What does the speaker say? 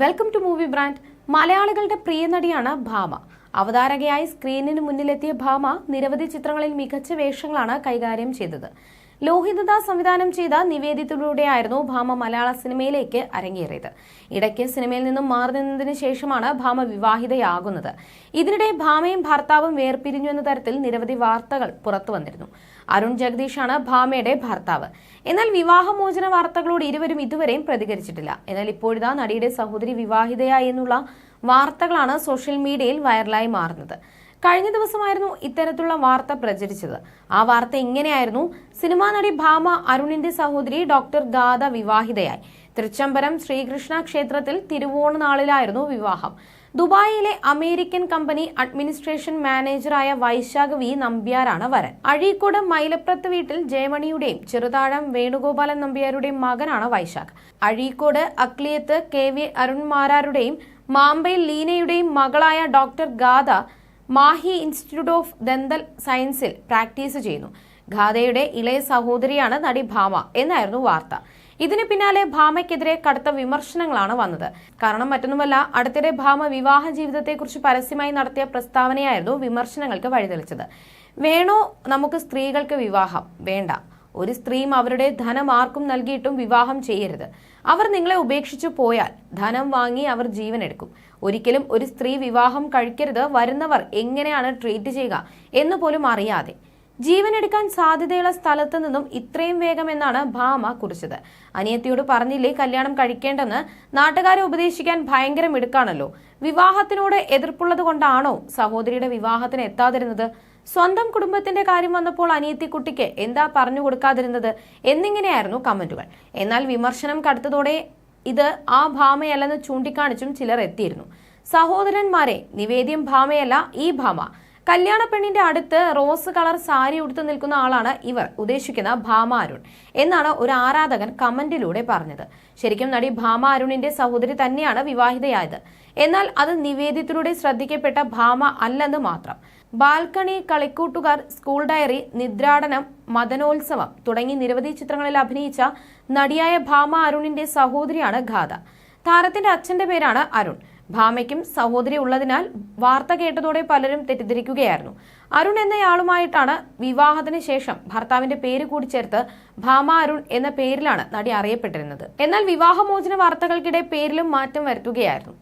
Welcome to movie brand മലയാളികളുടെ പ്രിയ നടിയാണ് ഭാമ. അവതാരകയായി സ്ക്രീനിന് മുന്നിലെത്തിയ ഭാമ നിരവധി ചിത്രങ്ങളിൽ മികച്ച വേഷങ്ങളാണ് കൈകാര്യം ചെയ്തത്. ലോഹിതദാസ് സംവിധാനം ചെയ്ത നിവേദിതയിലൂടെയായിരുന്നു ഭാമ മലയാള സിനിമയിലേക്ക് അരങ്ങേറിയത്. ഇടയ്ക്ക് സിനിമയിൽ നിന്നും മാറി നിന്നതിന് ശേഷമാണ് ഭാമ വിവാഹിതയാകുന്നത്. ഇതിനിടെ ഭാമയും ഭർത്താവും വേർപിരിഞ്ഞു എന്ന തരത്തിൽ നിരവധി വാർത്തകൾ പുറത്തു വന്നിരുന്നു. അരുൺ ജഗദീഷാണ് ഭാമയുടെ ഭർത്താവ്. എന്നാൽ വിവാഹമോചന വാർത്തകളോട് ഇരുവരും ഇതുവരെയും പ്രതികരിച്ചിട്ടില്ല. എന്നാൽ ഇപ്പോഴിതാ നടിയുടെ സഹോദരി വിവാഹിതയായി എന്നുള്ള വാർത്തകളാണ് സോഷ്യൽ മീഡിയയിൽ വൈറലായി മാറുന്നത്. കഴിഞ്ഞ ദിവസമായിരുന്നു ഇത്തരത്തിലുള്ള വാർത്ത പ്രചരിച്ചത്. ആ വാർത്ത എങ്ങനെയായിരുന്നു? സിനിമാ നടി ഭാമ അരുണിന്റെ സഹോദരി ഡോക്ടർ ഗാഥ വിവാഹിതയായി. തൃച്ചംബരം ശ്രീകൃഷ്ണ ക്ഷേത്രത്തിൽ തിരുവോണ നാളിലായിരുന്നു വിവാഹം. ദുബായിലെ അമേരിക്കൻ കമ്പനി അഡ്മിനിസ്ട്രേഷൻ മാനേജറായ വൈശാഖ് വി നമ്പ്യാരാണ് വരൻ. അഴീക്കോട് മൈലപ്രത്ത് വീട്ടിൽ ജയമണിയുടെയും ചെറുതാഴം വേണുഗോപാലൻ നമ്പ്യാരുടെയും മകനാണ് വൈശാഖ്. അഴീക്കോട് അക്ലിയത്ത് കെ വി അരുൺമാരാരുടെയും മാമ്പയിൽ ലീനയുടെയും മകളായ doctor Gatha Mahe institute of dental സയൻസിൽ പ്രാക്ടീസ് ചെയ്യുന്നു. ഖാദയുടെ ഇളയ സഹോദരിയാണ് നടി ഭാമ എന്നായിരുന്നു വാർത്ത. ഇതിന് പിന്നാലെ ഭാമയ്ക്കെതിരെ കടുത്ത വിമർശനങ്ങളാണ് വന്നത്. കാരണം മറ്റൊന്നുമല്ല അടുത്തിടെ ഭാമ വിവാഹ ജീവിതത്തെക്കുറിച്ച് പരസ്യമായി നടത്തിയ പ്രസ്താവനയായിരുന്നു വിമർശനങ്ങൾക്ക് വഴിതെളിച്ചത്. വേണോ നമുക്ക് സ്ത്രീകൾക്ക് വിവാഹം? വേണ്ട. ഒരു സ്ത്രീയും അവരുടെ ധനം ആർക്കും നൽകിയിട്ടും വിവാഹം ചെയ്യരുത്. അവർ നിങ്ങളെ ഉപേക്ഷിച്ചു പോയാൽ ധനം വാങ്ങി അവർ ജീവൻ എടുക്കും. ഒരിക്കലും ഒരു സ്ത്രീ വിവാഹം കഴിക്കരുത് വരുന്നവർ എങ്ങനെയാണ് ട്രീറ്റ് ചെയ്യുക എന്ന് പോലും അറിയാതെ. ജീവൻ എടുക്കാൻ സാധ്യതയുള്ള സ്ഥലത്ത് നിന്നും ഇത്രയും വേഗം എന്നാണ് ഭാമ കുറിച്ചത്. അനിയത്തിയോട് പറഞ്ഞില്ലേ കല്യാണം കഴിക്കേണ്ടെന്ന്? നാട്ടുകാരെ ഉപദേശിക്കാൻ ഭയങ്കര മിടുക്കാണല്ലോ. വിവാഹത്തിനോട് എതിർപ്പുള്ളത് കൊണ്ടാണോ സഹോദരിയുടെ വിവാഹത്തിന് എത്താതിരുന്നത്? സ്വന്തം കുടുംബത്തിന്റെ കാര്യം വന്നപ്പോൾ അനിയത്തിക്കുട്ടിക്ക് എന്താ പറഞ്ഞു കൊടുക്കാതിരുന്നത് എന്നിങ്ങനെയായിരുന്നു കമന്റുകൾ. എന്നാൽ വിമർശനം കടുത്തതോടെ ഇത് ആ ഭാമയല്ലെന്ന് ചൂണ്ടിക്കാണിച്ചും ചിലർ എത്തിയിരുന്നു. സഹോദരന്മാരെ നിവേദ്യം ഭാമയല്ല ഈ ഭാമ. കല്യാണ പെണ്ണിന്റെ അടുത്ത് റോസ് കളർ സാരി ഉടുത്ത് നിൽക്കുന്ന ആളാണ് ഇവർ ഉദ്ദേശിക്കുന്ന ഭാമ അരുൺ എന്നാണ് ഒരു ആരാധകൻ കമന്റിലൂടെ പറഞ്ഞത്. ശരിക്കും നടി ഭാമ അരുണിന്റെ സഹോദരി തന്നെയാണ് വിവാഹിതയായത്. എന്നാൽ അത് നിവേദ്യത്തിലൂടെ ശ്രദ്ധിക്കപ്പെട്ട ഭാമ അല്ലെന്ന് മാത്രം. Balcony Kalikkoottukar school diary Nidradanam Madanolsavam തുടങ്ങി നിരവധി ചിത്രങ്ങളിൽ അഭിനയിച്ച നടിയായ ഭാമ അരുണിന്റെ സഹോദരിയാണ് ഗാഥ താരത്തിന്റെ അച്ഛന്റെ പേരാണ് അരുൺ. ഭാമയ്ക്കും സഹോദരി ഉള്ളതിനാൽ വാർത്ത കേട്ടതോടെ പലരും തെറ്റിദ്ധരിക്കുകയായിരുന്നു. അരുൺ എന്നയാളുമായിട്ടാണ് വിവാഹത്തിന് ശേഷം ഭർത്താവിന്റെ പേര് കൂടി ചേർത്ത് ഭാമ അരുൺ എന്ന പേരിലാണ് നടി അറിയപ്പെട്ടിരുന്നത്. എന്നാൽ വിവാഹമോചന വാർത്തകൾക്കിടെ പേരിലും മാറ്റം വരുത്തുകയായിരുന്നു.